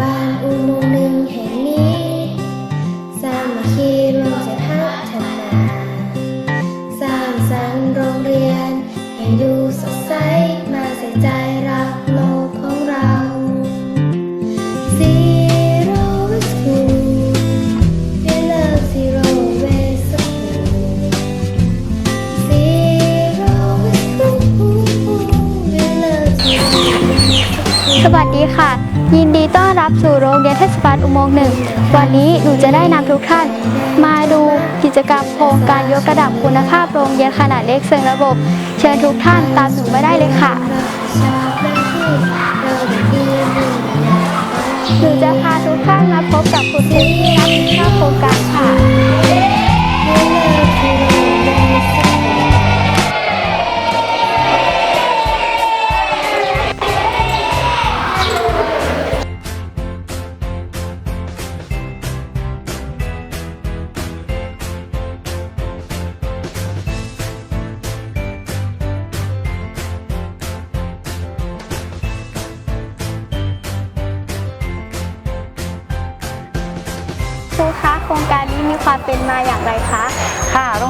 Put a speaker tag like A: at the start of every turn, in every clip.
A: บาลอุโมงค์หนึ่งแห่งนี้สามัคคีรวมใจพัฒนา สร้างสรรค์โรงเรียน ให้ดูสดใสมาใส่ใจรักโลกของเรา Zero School We love Zero Waste School Zero School We love Zero Waste School
B: สวัสดีค่ะ ยินดีต้อนรับสู่โรงเรียนเทศบาลอุโมงค์หนึ่ง วันนี้หนูจะได้นำทุกท่าน มาดูกิจกรรมโครงการยกระดับคุณภาพโรงเรียนขนาดเล็กเชิงระบบ เชิญทุกท่านตามหนูมาได้เลยค่ะ หนูจะพาทุกท่านมาพบกับคุณครูที่รับผิดชอบโครงการค่ะ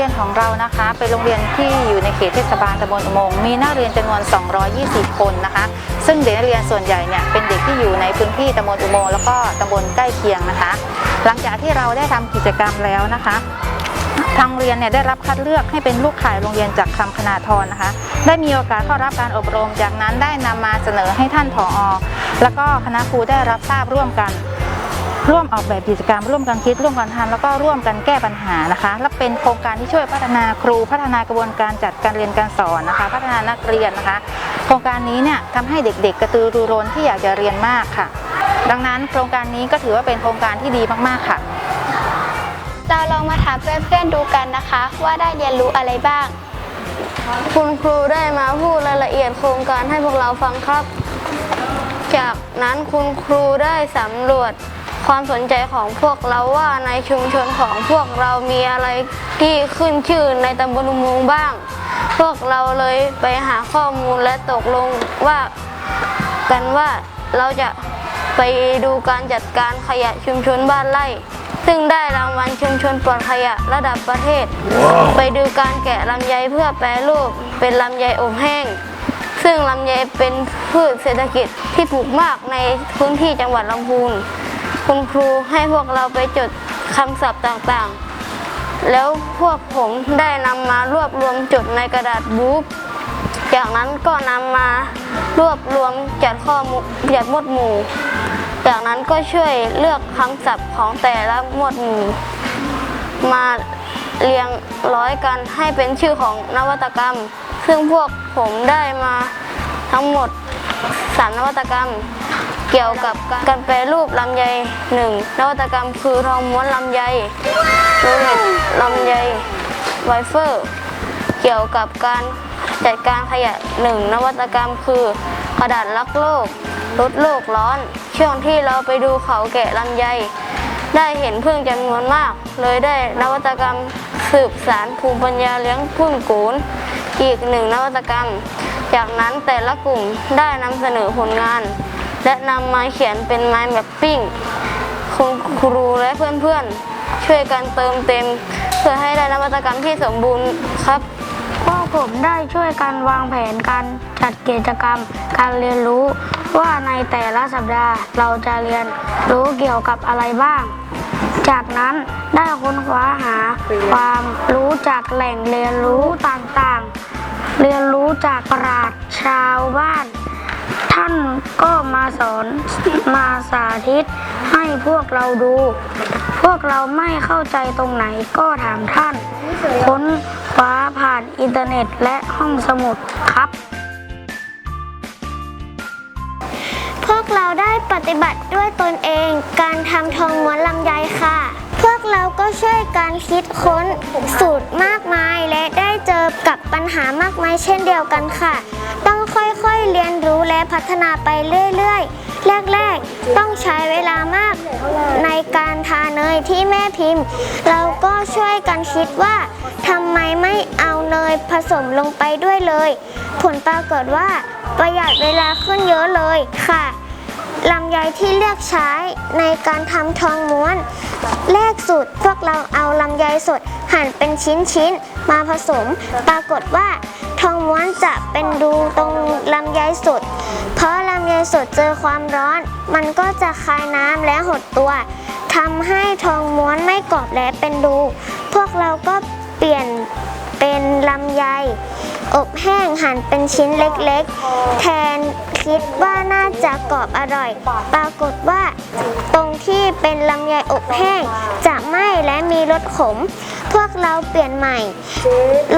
B: รงเรี
C: ยนของเรานะคะ เป็นโรงเรียนที่อยู่ในเขตเทศบาลตำบลอุโมงมีนักเรียนจำนวน 220 คนนะคะ ซึ่งเด็กนักเรียนส่วนใหญ่เนี่ยเป็นเด็กที่อยู่ในพื้นที่ตำบลอุโมงแล้วก็ตำบลใกล้เคียงนะคะ หลังจากที่เราได้ทำกิจกรรมแล้วนะคะทางเรียนเนี่ยได้รับคัดเลือกให้เป็นลูกข่ายโรงเรียนจากคำคณาทรนะคะ ได้มีโอกาสเข้ารับการอบรม จากนั้นได้นำมาเสนอให้ท่านผอแล้วก็คณะครูได้รับทราบร่วมกัน ร่วมออกแบบกิจกรรม ร่วมกันคิด ร่วมกันทำแล้วก็ร่วมกันแก้ปัญหานะคะ และเป็นโครงการที่ช่วยพัฒนาครูพัฒนากระบวนการจัดการเรียนการสอนนะคะ พัฒนานักเรียนนะคะ โครงการนี้เนี่ยทำให้เด็กๆ กระตือรือร้นที่อยากจะเรียนมากค่ะ ดังนั้นโครงการนี้ก็ถือว่าเป็นโครงการที่ดีมากๆค่ะ
B: เราลองมาถามเพื่อนๆดูกันนะคะ ว่าได้เรียนรู้อะไรบ้าง
D: คุณครูได้มาพูดรายละเอียดโครงการให้พวกเราฟังครับ จากนั้นคุณครูได้สำรวจ ความสนใจของพวกเราว่าในชุมชนของพวกเรามีอะไรที่ขึ้นชื่อในตำบลอุโมงค์บ้าง พวกเราเลยไปหาข้อมูลและตกลงว่ากันว่าเราจะไปดูการจัดการขยะชุมชนบ้านไร่ ซึ่งได้รางวัลชุมชนปลอดขยะระดับประเทศไปดูการแกะลำไยเพื่อแปรรูปเป็นลำไยอบแห้ง ซึ่งลำไยเป็นพืชเศรษฐกิจที่ปลูกมากในพื้นที่จังหวัดลำพูน คุณครูให้พวกเราไปจดคำศัพท์ต่างๆ แล้วพวกผมได้นำมารวบรวมจดในกระดาษบุ๊กจากนั้นก็นำมารวบรวมจัดข้อมูลจัดหมวดหมู่ จากนั้นก็ช่วยเลือกคำศัพท์ของแต่ละหมวดหมู่ มาเรียงร้อยกันให้เป็นชื่อของนวัตกรรม ซึ่งพวกผมได้มาทั้งหมดสามนวัตกรรม เกี่ยวกับการแปรรูปลำไยหนึ่งนวัตกรรมคือทองม้วนลำไยโรเล็ตลำไยไวเฟอร์ เกี่ยวกับการจัดการขยะหนึ่งนวัตกรรมคือกระดาษรักโลกลดโลกร้อน ช่วงที่เราไปดูเขาแกะลำไย ได้เห็นพึ่งจำนวนมาก เลยได้นวัตกรรมสืบสารภูมิปัญญาเลี้ยงพึ่งกูนอีกหนึ่งนวัตกรรม จากนั้นแต่ละกลุ่มได้นำเสนอผลงาน และนำมาเขียนเป็นไม้แมปปิ้งคุณครูและเพื่อนๆ ช่วยกันเติมเต็ม เพื่อให้ได้นวัตกรรมที่สมบูรณ์ครับ
E: พวกผมได้ช่วยกันวางแผนการจัดกิจกรรมการเรียนรู้ ว่าในแต่ละสัปดาห์เราจะเรียนรู้เกี่ยวกับอะไรบ้าง จากนั้นได้ค้นคว้าหาความรู้จากแหล่งเรียนรู้ต่างๆ เรียนรู้จากปราชญ์ชาวบ้าน ท่านก็มาสอนมาสาธิตให้พวกเราดู พวกเราไม่เข้าใจตรงไหนก็ถามท่าน ค้นคว้าผ่านอินเทอร์เน็ตและห้องสมุดครับ
A: พวกเราได้ปฏิบัติด้วยตนเองการทำทองม้วนลำไยค่ะ พวกเราก็ช่วยการคิด ค้นสูตรมากมายและได้เจอกับปัญหามากมายเช่นเดียวกันค่ะ ต้องค่อยๆเรียนรู้และพัฒนาไปเรื่อยๆ แรกๆ ต้องใช้เวลามากในการทาเนยที่แม่พิมพ์ เราก็ช่วยกันคิดว่าทำไมไม่เอาเนยผสมลงไปด้วยเลย ผลปรากฏว่าประหยัดเวลาขึ้นเยอะเลยค่ะ ลำไยที่เลือกใช้ในการทำทองม้วน แรกสุดพวกเราเอาลำไยสดหั่นเป็นชิ้นๆ มาผสม ปรากฏว่าทองม้วนจะเป็นดูตรงลำไยสด เพราะลำไยสดเจอความร้อน มันก็จะคายน้ำและหดตัวทำให้ทองม้วนไม่กรอบและเป็นดู พวกเราก็เปลี่ยนเป็นลำไย อบแห้งหั่นเป็นชิ้นเล็กๆ แทน คิดว่าน่าจะกรอบอร่อย ปรากฏว่าตรงที่เป็นลำไยอบแห้งจะไหม้และมีรสขม พวกเราเปลี่ยนใหม่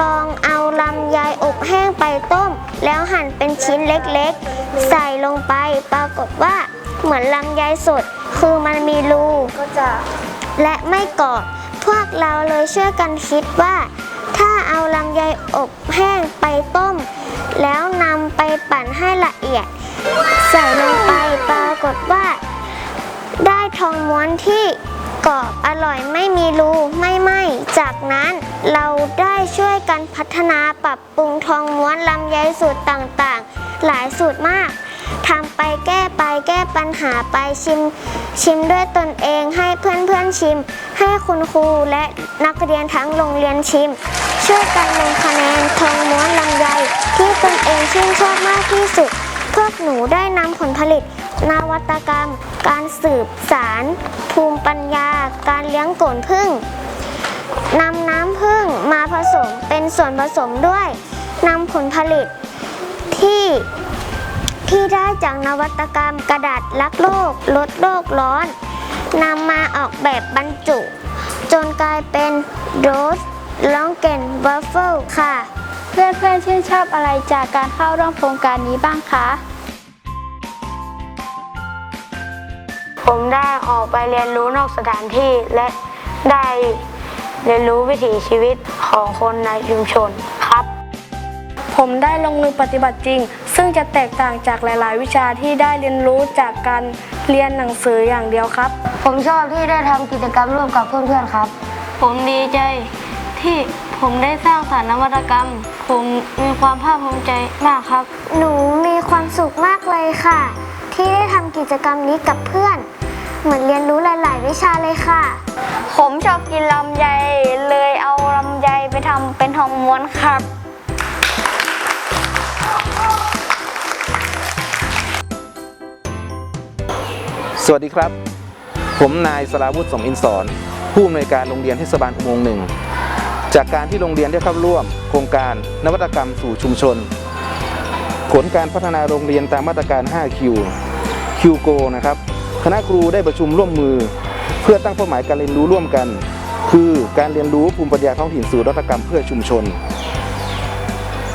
A: ลองเอาลำไยอบแห้งไปต้ม แล้วหั่นเป็นชิ้นเล็กๆ ใส่ลงไป ปรากฏว่าเหมือนลำไยสด คือมันมีรูและไม่กรอบ พวกเราเลยช่วยกันคิดว่า ถ้าเอาลำไยอบแห้งไปต้ม แล้วนำไปปั่นให้ละเอียด ใส่ลงไปปรากฏว่า ได้ทองม้วนที่กรอบอร่อยไม่มีรูไม่ไหมจากนั้นเราได้ช่วยกันพัฒนาปรับปรุงทองม้วนลำไยสูตรต่างๆ หลายสูตรมากทำไปแก้ไปแก้ปัญหาไปชิม ชิมด้วยตนเองให้เพื่อนๆชิม ให้คุณครูและนักเรียนทั้งโรงเรียนชิม ช่วยกันลงคะแนนทองม้วนลำไยที่ตนเองชื่นชอบมากที่สุด พวกหนูได้นำผลผลิต นวัตกรรม การสืบสาร ภูมิปัญญา การเลี้ยงโกนพึ่งนำน้ำพึ่งมาผสมเป็นส่วนผสมด้วยนำผลผลิตที่ที่ได้จากนวัตกรรมกระดาษรักโลก ลดโลกร้อนนำมาออกแบบบรรจุ จนกลายเป็นโรส ลองเกนวัฟเฟิลค่ะ
B: เพื่อนๆชื่นชอบอะไรจากการเข้าร่วมโครงการนี้บ้างคะ
E: ผมได้ออกไปเรียนรู้นอกสถานที่และได้เรียนรู้วิถีชีวิตของคนในชุมชนครับ ผมได้ลงมือปฏิบัติจริง ซึ่งจะแตกต่างจากหลาย ๆ วิชาที่ได้เรียนรู้จากการเรียนหนังสืออย่างเดียวครับ ผมชอบที่ได้ทำกิจกรรมร่วมกับเพื่อน ๆ ครับ ผมดีใจ ที่ผมได้สร้างสรรค์นวัตกรรม ผมมีความภาคภูมิใจมากครับ
A: หนูมีความสุขมากเลยค่ะ ที่ได้ทำกิจกรรมนี้กับเพื่อน เหมือนเรียนรู้หลาย ๆ วิชาเลยค่ะ
E: ผมชอบกินลำไยเลยเอาลำไยไปทำเป็นทองม้วนครับ
F: สวัสดีครับ ผมนายสราวุฒิสมอินสอนผู้อำนวยการโรงเรียนเทศบาลอุโมงค์หนึ่ง จากการที่โรงเรียนได้เข้าร่วม โครงการนวัตกรรมสู่ชุมชน ผลการพัฒนาโรงเรียนตามมาตรการ 5Q QGO นะครับ คณะครูได้ประชุมร่วมมือ เพื่อตั้งเป้าหมายการเรียนรู้ร่วมกัน คือการเรียนรู้ภูมิปัญญาท้องถิ่นสู่นวัตกรรมเพื่อชุมชน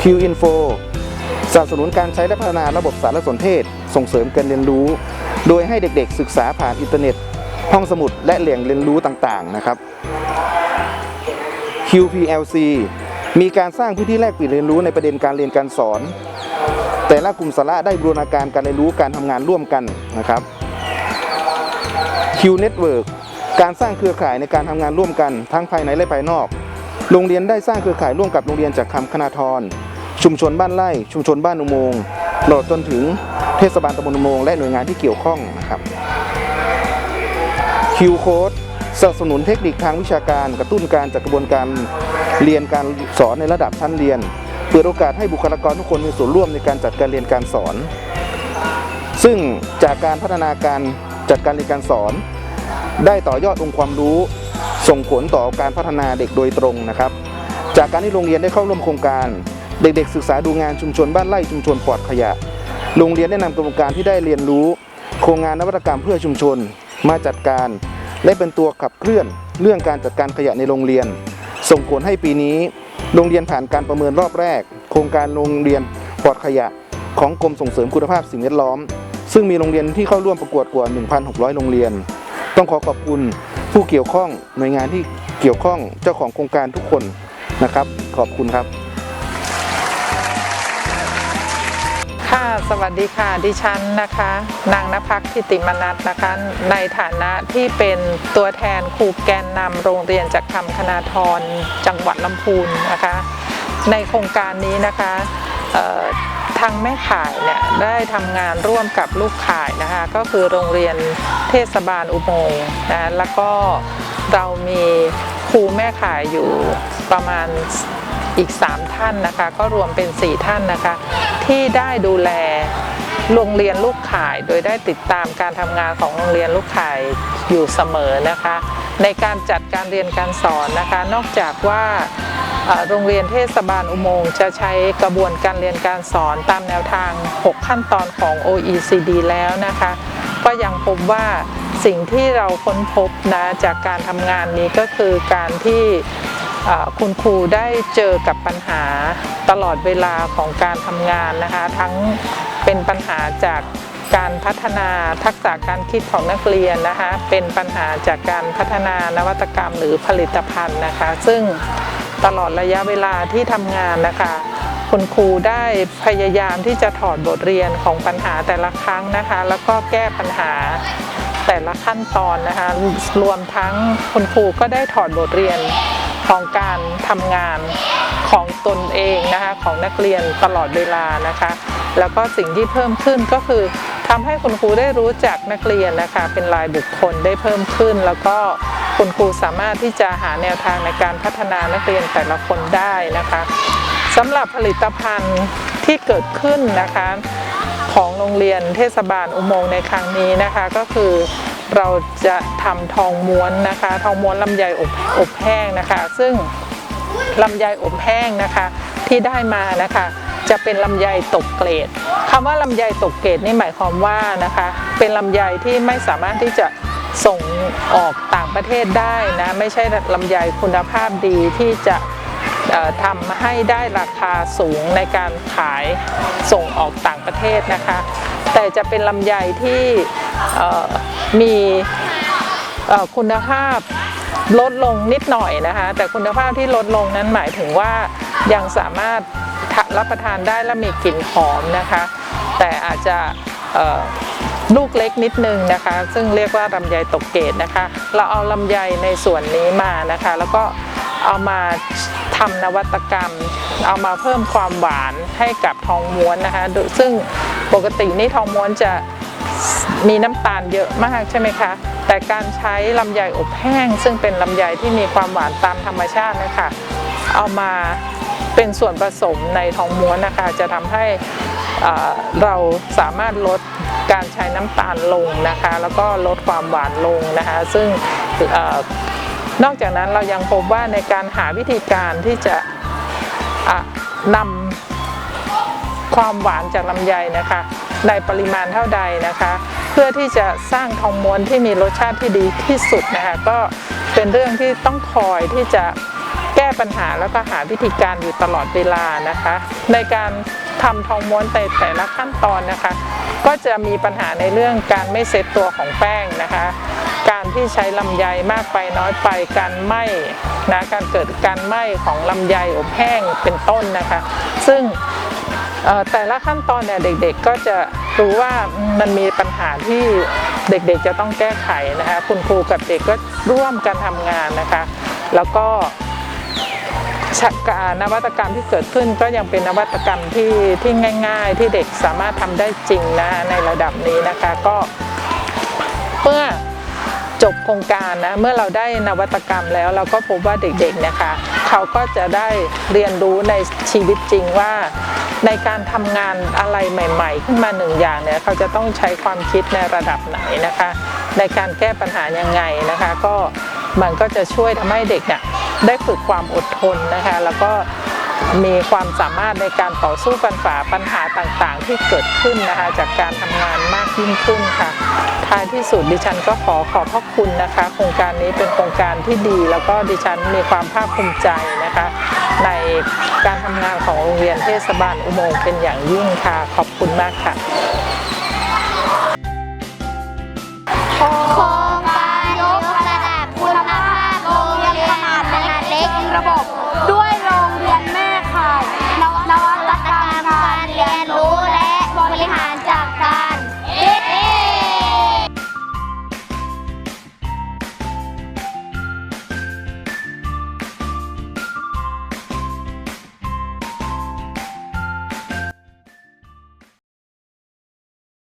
F: Q Info สนับสนุนการใช้และพัฒนาระบบสารสนเทศ ส่งเสริมการเรียนรู้ โดยให้เด็กๆ ศึกษาผ่านอินเทอร์เน็ต ห้องสมุดและแหล่งเรียนรู้ต่างๆนะครับ QPLC มีการสร้างพื้นที่แลกเปลี่ยนเรียนรู้ในประเด็นการเรียนการสอน แต่ละกลุ่มสาระได้บูรณาการการเรียนรู้การทำงานร่วมกันนะครับ Q Network การสร้างเครือข่ายในการทำงานร่วมกันทั้งภายในและภายนอก โรงเรียนได้สร้างเครือข่ายร่วมกับโรงเรียนจากคำคณาธรชุมชนบ้านไร่ ชุมชนบ้านอุโมงค์ตลอดจนถึงเทศบาลตำบลอุโมงค์และหน่วยงานที่เกี่ยวข้องนะครับ Q Code สนับสนุนเทคนิคทางวิชาการ กระตุ้นการจัดกระบวนการเรียนการสอนในระดับชั้นเรียน เปิดโอกาสให้บุคลากรทุกคนมีส่วนร่วมในการจัดการเรียนการสอน ซึ่งจากการพัฒนาการจัดการเรียนการสอน ได้ต่อยอดองค์ความรู้ส่งผลต่อการพัฒนาเด็กโดยตรงนะครับ จากการที่โรงเรียนได้เข้าร่วมโครงการ เด็กๆ ศึกษาดูงานชุมชนบ้านไร่ชุมชนปลอดขยะ โรงเรียนได้นำกระบวนการที่ได้เรียนรู้ โครงงานนวัตกรรมเพื่อชุมชนมาจัดการ และเป็นตัวขับเคลื่อนเรื่องการจัดการขยะในโรงเรียน ส่งผลให้ปีนี้ โรงเรียนผ่านการประเมินรอบแรก โครงการโรงเรียนปลอดขยะของกรมส่งเสริมคุณภาพสิ่งแวดล้อม ซึ่งมีโรงเรียนที่เข้าร่วมประกวดกว่า 1,600 โรงเรียน ต้องขอขอบคุณผู้เกี่ยวข้องหน่วยงานที่เกี่ยวข้องเจ้าของโครงการทุกคนนะครับ ขอบคุณครับ
G: ค่ะสวัสดีค่ะดิฉันนะคะ นางนภักทิติมนัทนะคะ ในฐานะที่เป็นตัวแทนครูแกนนำโรงเรียนจากคำคณาธรจังหวัดลำพูนนะคะ ในโครงการนี้นะคะทางแม่ข่ายเนี่ยได้ทำงานร่วมกับลูกข่ายนะคะ ก็คือโรงเรียนเทศบาลอุโมงค์นะแล้วก็เรามีครูแม่ข่ายอยู่ประมาณ อีก 3 ท่านนะคะ ก็รวมเป็น 4 ท่านนะคะ ที่ได้ดูแลโรงเรียนลูกข่ายโดยได้ติดตามการทำงานของโรงเรียนลูกข่ายอยู่เสมอนะคะ ในการจัดการเรียนการสอนนะคะ นอกจากว่าโรงเรียนเทศบาลอุโมงค์จะใช้กระบวนการเรียนการสอนตามแนวทาง 6 ขั้นตอนของ OECD แล้วนะคะ ก็ยังพบว่าสิ่งที่เราค้นพบนะจากการทำงานนี้ก็คือการที่ คุณครูได้เจอกับปัญหาตลอดเวลาของการทำงานนะคะ ทั้งเป็นปัญหาจากการพัฒนาทักษะการคิดของนักเรียนนะคะ เป็นปัญหาจากการพัฒนานวัตกรรมหรือผลิตภัณฑ์นะคะ ซึ่งตลอดระยะเวลาที่ทำงานนะคะ คุณครูได้พยายามที่จะถอดบทเรียนของปัญหาแต่ละครั้งนะคะ แล้วก็แก้ปัญหาแต่ละขั้นตอนนะคะ รวมทั้งคุณครูก็ได้ถอดบทเรียน ของการทำงานของตนเองนะคะของนักเรียนตลอดเวลานะคะ แล้วก็สิ่งที่เพิ่มขึ้นก็คือทำให้คุณครูได้รู้จักนักเรียนนะคะ เป็นรายบุคคลได้เพิ่มขึ้น แล้วก็คุณครูสามารถที่จะหาแนวทางในการพัฒนานักเรียนแต่ละคนได้นะคะสำหรับผลิตภัณฑ์ที่เกิดขึ้นนะคะของโรงเรียนเทศบาลอุโมงค์ในครั้งนี้นะคะก็คือ เราจะทำทองม้วนนะคะ ทองม้วนลำไยอบอบแห้งนะคะ ซึ่งลำไยอบแห้งนะคะที่ได้มานะคะจะเป็นลำไยตกเกรดคำว่าลำไยตกเกรดนี่หมายความว่านะคะ เป็นลำไยที่ไม่สามารถที่จะส่งออกต่างประเทศได้นะไม่ใช่ลำไยคุณภาพดีที่จะทำให้ได้ราคาสูงในการขายส่งออกต่างประเทศนะคะ แต่จะเป็นลำไยที่ มีคุณภาพลดลงนิดหน่อยนะคะ แต่คุณภาพที่ลดลงนั้นหมายถึงว่ายังสามารถรับประทานได้และมีกลิ่นหอมนะคะ แต่อาจจะลูกเล็กนิดนึงนะคะ ซึ่งเรียกว่าลำไยตกเกตนะคะ เราเอาลำไยในส่วนนี้มานะคะ แล้วก็เอามาทำนวัตกรรม เอามาเพิ่มความหวานให้กับทองม้วนนะคะ ซึ่งปกตินี่ทองม้วนจะ มีน้ำตาลเยอะมากใช่ไหมคะ แต่การใช้ลำไยอบแห้ง ซึ่งเป็นลำไยที่มีความหวานตามธรรมชาตินะคะเอามาเป็นส่วนผสมในทองม้วนนะคะ จะทำให้เราสามารถลดการใช้น้ำตาลลงนะคะ แล้วก็ลดความหวานลงนะคะ ซึ่งอนอกจากนั้นเรายังพบว่าในการหาวิธีการที่จะะนำความหวานจากลำไยนะคะ ในปริมาณเท่าใดนะคะ พื่อที่จะสร้างทองม้วนที่มีรสชาติที่ดีที่สุดนะคะก็เป็นเรื่องที่ต้องคอยที่จะแก้ปัญหาแล้วก็หาวิธีการอยู่ตลอดเวลานะคะ ในการทำทองม้วนในแต่ละขั้นตอนนะคะ ก็จะมีปัญหาในเรื่องการไม่เซตตัวของแป้งนะคะ การที่ใช้ลำไยมากไปน้อยไปการไหม้นะการเกิดการไหม้ของลำไยอบแห้งเป็นต้นนะคะ ซึ่งแต่ละขั้นตอนเนี่ยเด็กๆก็จะ รู้ว่ามันมีปัญหาที่เด็กๆจะต้องแก้ไขนะคะ คุณครูกับเด็กก็ร่วมกันทำงานนะคะ แล้วก็ชกานวัตกรรมที่เกิดขึ้นก็ยังเป็นนวัตกรรมที่ที่ง่าย ๆ ที่เด็กสามารถทำได้จริงนะในระดับนี้นะคะก็เมื่อจบโครงการนะเมื่อเราได้นวัตกรรมแล้วเราก็พบว่าเด็กๆนะคะ เขาก็จะได้เรียนรู้ในชีวิตจริงว่า ในการทำงานอะไรใหม่ ๆ ขึ้นมาหนึ่งอย่างเนี่ยเขาจะต้องใช้ความคิดในระดับไหนนะคะ ในการแก้ปัญหายังไงนะคะ ก็มันก็จะช่วยทำให้เด็กเนี่ยได้ฝึกความอดทนนะคะ แล้วก็ มีความสามารถในการต่อสู้ปัญหาปัญหาต่างๆ ที่เกิดขึ้นนะคะ จากการทำงานมากยิ่งขึ้นค่ะ ท้ายที่สุดดิฉันก็ขอขอบพระคุณนะคะ โครงการนี้เป็นโครงการที่ดี แล้วก็ดิฉันมีความภาคภูมิใจนะคะ ในการทำงานของโรงเรียนเทศบาลอุโมงค์เป็นอย่างยิ่งค่ะ ขอบคุณมากค่ะ